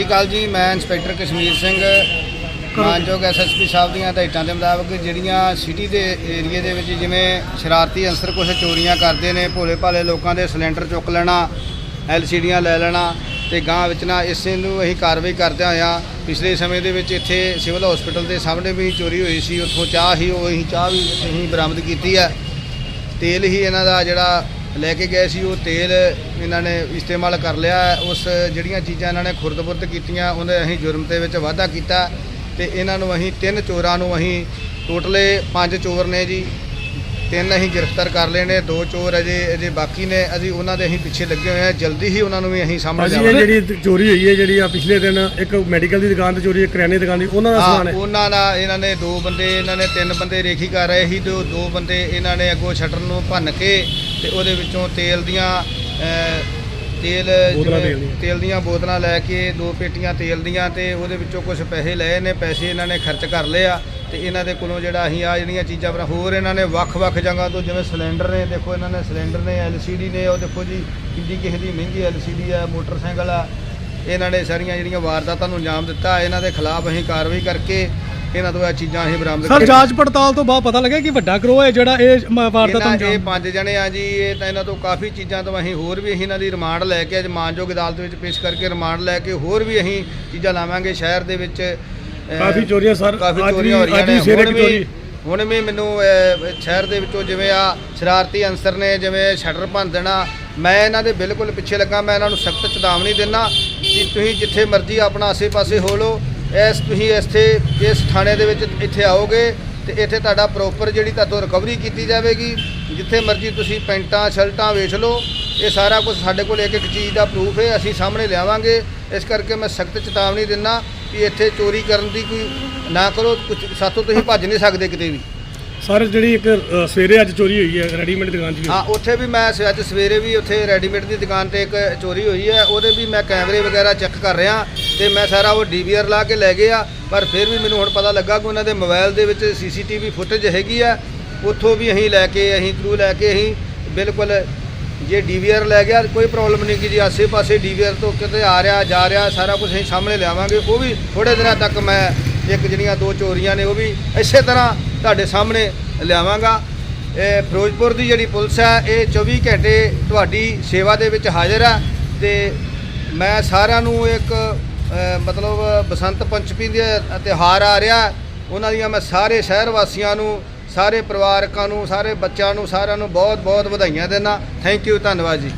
ਸਤਿ ਸ਼੍ਰੀ ਅਕਾਲ ਜੀ, ਮੈਂ ਇੰਸਪੈਕਟਰ ਕਸ਼ਮੀਰ ਸਿੰਘ, ਮਾਨਯੋਗ ਐਸਐਸਪੀ ਸਾਹਿਬ ਦੀਆਂ ਹਦਾਇਤਾਂ ਦੇ ਮੁਤਾਬਕ ਜਿਹੜੀਆਂ ਸਿਟੀ ਦੇ ਏਰੀਏ ਦੇ ਵਿੱਚ ਜਿਵੇਂ ਸ਼ਰਾਰਤੀ ਅੰਸਰ ਕੁਝ ਚੋਰੀਆਂ ਕਰਦੇ ਨੇ ਭੋਲੇ ਭਾਲੇ ਲੋਕਾਂ ਦੇ ਸਿਲੰਡਰ ਚੁੱਕ ਲੈਣਾ ਐਲਸੀਡੀਆਂ ਲੈ ਲੈਣਾ ਤੇ ਗਾਂ ਵਿੱਚ ਨਾ ਇਸੇ ਨੂੰ ਅਸੀਂ ਕਾਰਵਾਈ ਕਰਦਿਆਂ ਹੋਇਆਂ ਪਿਛਲੇ ਸਮੇਂ ਦੇ ਵਿੱਚ ਇੱਥੇ ਸਿਵਲ ਹਸਪੀਟਲ ਦੇ ਸਾਹਮਣੇ ਵੀ ਚੋਰੀ ਹੋਈ ਸੀ, ਉੱਥੋਂ ਚਾਹ ਹੀ ਉਹ ਅਸੀਂ ਚਾਹ ਵੀ ਅਸੀਂ ਬਰਾਮਦ ਕੀਤੀ ਹੈ। ਤੇਲ ਹੀ ਇਹਨਾਂ ਦਾ ਜਿਹੜਾ ਲੈ ਕੇ ਗਏ ਸੀ, ਉਹ ਤੇਲ ਇਹਨਾਂ ਨੇ ਇਸਤੇਮਾਲ ਕਰ ਲਿਆ। ਉਸ ਜਿਹੜੀਆਂ ਚੀਜ਼ਾਂ ਇਹਨਾਂ ਨੇ ਖੁਰਦ-ਬੁਰਦ ਕੀਤੀਆਂ ਉਹਦੇ ਅਸੀਂ ਜੁਰਮ ਦੇ ਵਿੱਚ ਵਾਧਾ ਕੀਤਾ ਤੇ ਇਹਨਾਂ ਨੂੰ ਅਸੀਂ ਤਿੰਨ ਚੋਰਾਂ ਨੂੰ ਅਸੀਂ ਟੋਟਲੇ ਪੰਜ ਚੋਰ ਨੇ ਜੀ। ਤਿੰਨ ਅਸੀਂ ਗ੍ਰਿਫਤਾਰ ਕਰ ਲਏ ਨੇ ਦੋ ਚੋਰ ਅਜੇ ਅਜੇ ਬਾਕੀ ਨੇ ਅਸੀਂ ਉਹਨਾਂ ਦੇ ਅਸੀਂ ਪਿੱਛੇ ਲੱਗੇ ਹੋਏ ਆ ਜਲਦੀ ਹੀ ਉਹਨਾਂ ਨੂੰ ਵੀ ਅਸੀਂ ਸਾਹਮਣੇ ਇਹ ਲਿਆਵਾਂਗੇ। ਜਿਹੜੀ ਚੋਰੀ ਹੋਈ ਹੈ ਜਿਹੜੀ ਆ ਪਿਛਲੇ ਦਿਨ ਇੱਕ ਮੈਡੀਕਲ ਦੀ ਦੁਕਾਨ ਤੇ ਚੋਰੀ ਇੱਕ ਕਰਿਆਨੇ ਦੀ ਦੁਕਾਨ ਦੀ ਉਹਨਾਂ ਦਾ ਹਾਂ ਸਮਾਨ ਹੈ। ਉਹਨਾਂ ਨਾਲ ਇਹਨਾਂ ਨੇ ਦੋ ਬੰਦੇ ਇਹਨਾਂ ਨੇ ਤਿੰਨ ਬੰਦੇ ਰੇਖੀ ਕਰ ਰਹੇ ਸੀ ਤੇ ਉਹ ਦੋ ਬੰਦੇ ਇਹਨਾਂ ਨੇ ਅੱਗੋਂ ਸ਼ਟਰ ਨੂੰ ਭੰਨ ਕੇ ਤੇ ਉਹਦੇ ਵਿੱਚੋਂ ਤੇਲ ਦੀਆਂ ਅਹ, ਤੇਲ ਜਿਵੇਂ ਤੇਲ ਦੀਆਂ। ਤੇਲ ਦੀਆਂ ਬੋਤਲਾਂ ਲੈ ਕੇ ਦੋ ਪੇਟੀਆਂ ਤੇਲ ਦੀਆਂ ਤੇ ਉਹਦੇ ਵਿੱਚੋਂ ਕੁਝ ਪੈਸੇ ਲਏ ਨੇ ਪੈਸੇ ਇਹਨਾਂ ਨੇ ਖਰਚ ਕਰ ਲਏ ਆ ਤੇ ਇਹਨਾਂ ਦੇ ਕੋਲੋਂ ਜਿਹੜਾ ਅਸੀਂ ਆ ਜਿਹੜੀਆਂ ਚੀਜ਼ਾਂ ਬਣਾ ਹੋਰ ਇਹਨਾਂ ਨੇ ਵੱਖ-ਵੱਖ ਜਗ੍ਹਾ ਤੋਂ ਜਿਵੇਂ ਸਿਲੰਡਰ ਨੇ ਦੇਖੋ ਇਹਨਾਂ ਨੇ ਸਿਲੰਡਰ ਨੇ ਐਲਸੀਡੀ ਨੇ ਉਹ ਦੇਖੋ ਜੀ ਕਿੰਨੀ ਕਿਸੇ ਦੀ ਮਹਿੰਗੀ ਐਲਸੀਡੀ ਆ ਮੋਟਰਸਾਈਕਲ ਆ ਇਹਨਾਂ ਨੇ ਸਾਰੀਆਂ ਜਿਹੜੀਆਂ ਵਾਰਦਾਤਾਂ ਨੂੰ ਅੰਜਾਮ ਦਿੱਤਾ ਇਹਨਾਂ ਦੇ ਖਿਲਾਫ ਅਸੀਂ ਕਾਰਵਾਈ ਕਰਕੇ ਇਹਨਾਂ ਤੋਂ ਇਹ ਚੀਜ਼ਾਂ ਅਸੀਂ ਬਰਾਮਦ ਸਰ। ਜਾਂਚ ਪੜਤਾਲ ਤੋਂ ਬਾਅਦ ਪਤਾ ਲੱਗਿਆ ਕਿ ਵੱਡਾ ਗਰੋਹ ਹੈ ਜਿਹੜਾ ਇਹ ਮ- ਵਾਰਦਾਤ ਇਹਨਾਂ ਅੰਜਾਮ ਇਹ ਪੰਜ ਜਣੇ ਆ ਜੀ ਇਹ ਤਾਂ ਇਹਨਾਂ ਤੋਂ ਕਾਫੀ ਚੀਜ਼ਾਂ ਤੋਂ ਅਸੀਂ ਹੋਰ ਵੀ ਅਸੀਂ ਇਹਨਾਂ ਦੀ ਰਿਮਾਂਡ ਲੈ ਕੇ ਅੱਜ ਮਾਨਯੋਗ ਅਦਾਲਤ ਵਿੱਚ ਪੇਸ਼ ਕਰਕੇ ਰਿਮਾਂਡ ਲੈ ਕੇ ਹੋਰ ਵੀ ਅਸੀਂ ਚੀਜ਼ਾਂ ਲਾਵਾਂਗੇ ਸ਼ਹਿਰ ਦੇ ਵਿੱਚ। ਅਹ, ਕਾਫੀ ਚੋਰੀਆਂ ਸਰ ਕਾਫੀ ਅੱਜ ਚੋਰੀਆਂ ਹੋ ਰਹੀਆਂ ਅੱਜ ਨੇ। ਸਵੇਰੇ ਹੁਣ ਇੱਕ ਵੀ ਚੋਰੀ। ਹੁਣ ਵੀ ਮੈਨੂੰ ਅਹ, ਸ਼ਹਿਰ ਦੇ ਵਿੱਚੋਂ ਜਿਵੇਂ ਆ ਸ਼ਰਾਰਤੀ ਅੰਸਰ ਨੇ ਜਿਵੇਂ ਸ਼ਟਰ ਭੰਨ ਦੇਣਾ ਮੈਂ ਇਹਨਾਂ ਦੇ ਬਿਲਕੁਲ ਪਿੱਛੇ ਲੱਗਾ ਮੈਂ ਇਹਨਾਂ ਨੂੰ ਸਖਤ ਚੇਤਾਵਨੀ ਦਿੰਦਾ ਕਿ ਤੁਸੀਂ ਜਿੱਥੇ ਮਰਜ਼ੀ ਆਪਣਾ ਆਸੇ-ਪਾਸੇ ਹੋ ਲਓ। ਇਸ ਤੁਸੀਂ ਇੱਥੇ ਇਸ ਥਾਣੇ ਦੇ ਵਿੱਚ ਇੱਥੇ ਆਓਗੇ ਤੇ ਇੱਥੇ ਤੁਹਾਡਾ ਪ੍ਰੋਪਰ ਜਿਹੜੀ ਤੁਹਾਤੋਂ ਰਿਕਵਰੀ ਕੀਤੀ ਜਾਵੇਗੀ। ਜਿੱਥੇ ਮਰਜ਼ੀ ਤੁਸੀਂ ਪੈਂਟਾਂ, ਸ਼ਰਟਾਂ ਵੇਚ ਲਓ। ਇਹ ਸਾਰਾ ਕੁਝ ਸਾਡੇ ਕੋਲ ਇੱਕ ਇੱਕ ਚੀਜ਼ ਦਾ ਪ੍ਰੂਫ ਹੈ, ਅਸੀਂ ਸਾਹਮਣੇ ਲਿਆਵਾਂਗੇ। ਇਸ ਕਰਕੇ ਮੈਂ ਸਖਤ ਚੇਤਾਵਨੀ ਦਿੰਦਾ ਕਿ ਇੱਥੇ ਚੋਰੀ ਕਰਨ ਦੀ ਕੋਈ ਨਾ ਕਰੋ। ਕੁਝ ਸਾਥੋਂ ਤੁਸੀਂ ਭੱਜ ਨਹੀਂ ਸਕਦੇ ਕਿਤੇ ਵੀ। ਸਰ ਜਿਹੜੀ ਇੱਕ ਅ, ਸਵੇਰੇ ਅੱਜ ਚੋਰੀ ਹੋਈ ਹੈ ਰੈਡੀਮੇਡ ਦੁਕਾਨ 'ਚ ਹਾਂ ਉੱਥੇ ਵੀ ਮੈਂ ਸ- ਅੱਜ ਸਵੇਰੇ ਵੀ ਉੱਥੇ ਰੈਡੀਮੇਡ ਦੀ ਦੁਕਾਨ ਤੇ ਇੱਕ ਚੋਰੀ ਹੋਈ ਹੈ। ਉਹਦੇ ਵੀ ਮੈਂ ਕੈਮਰੇ ਵਗੈਰਾ ਚੈੱਕ ਕਰ ਰਿਹਾ ਤੇ ਮੈਂ ਸਾਰਾ ਉਹ ਡੀਵੀਆਰ ਲਾ ਕੇ ਲੈ ਗਏ ਆ ਪਰ ਫਿਰ ਵੀ ਮੈਨੂੰ ਹੁਣ ਪਤਾ ਲੱਗਾ ਕਿ ਉਹਨਾਂ ਦੇ ਮੋਬਾਈਲ ਦੇ ਵਿੱਚ ਸੀਸੀਟੀਵੀ ਫੁਟੇਜ ਹੈਗੀ ਆ। ਉੱਥੋਂ ਵੀ ਅਸੀਂ ਲੈ ਕੇ ਅਸੀਂ ਥਰੂ ਲੈ ਕੇ ਅਸੀਂ ਬਿਲਕੁਲ ਜੇ ਡੀਵੀਆਰ ਲੈ ਗਿਆ ਕੋਈ ਪ੍ਰੋਬਲਮ ਨਹੀਂ ਕਿ ਜੀ। ਆਸੇ-ਪਾਸੇ ਡੀਵੀਆਰ ਤੋਂ ਕਿਤੇ ਆ ਰਿਹਾ ਜਾ ਰਿਹਾ ਸਾਰਾ ਕੁਝ ਅਸੀਂ ਸਾਹਮਣੇ ਲਿਆਵਾਂਗੇ। ਉਹ ਵੀ ਥੋੜੇ ਦਿਨਾਂ ਤੱਕ ਮੈਂ ਇੱਕ ਜਿਹੜੀਆਂ ਦੋ ਚੋਰੀਆਂ ਨੇ ਉਹ ਵੀ ਇਸੇ ਤਰ੍ਹਾਂ ਤੁਹਾਡੇ ਸਾਹਮਣੇ ਲਿਆਵਾਂਗਾ। ਇਹ ਫਿਰੋਜ਼ਪੁਰ ਦੀ ਜਿਹੜੀ ਪੁਲਿਸ ਹੈ, ਇਹ 24 ਘੰਟੇ ਤੁਹਾਡੀ ਸੇਵਾ ਦੇ ਵਿੱਚ ਹਾਜ਼ਰ ਹੈ ਤੇ ਮੈਂ ਸਾਰਿਆਂ ਨੂੰ ਇੱਕ ਮਤਲਬ ਬਸੰਤ ਪੰਚਮੀ ਦੇ ਤਿਉਹਾਰ ਆ ਰਿਹਾ। ਉਹਨਾਂ ਦੀਆਂ ਮੈਂ ਸਾਰੇ ਸ਼ਹਿਰ ਵਾਸੀਆਂ ਨੂੰ, ਸਾਰੇ ਪਰਿਵਾਰਕਾਂ ਨੂੰ, ਸਾਰੇ ਬੱਚਿਆਂ ਨੂੰ, ਸਾਰਿਆਂ ਨੂੰ ਬਹੁਤ ਬਹੁਤ ਵਧਾਈਆਂ ਦਿੰਦਾ। ਥੈਂਕ ਯੂ ਧੰਨਵਾਦ ਜੀ।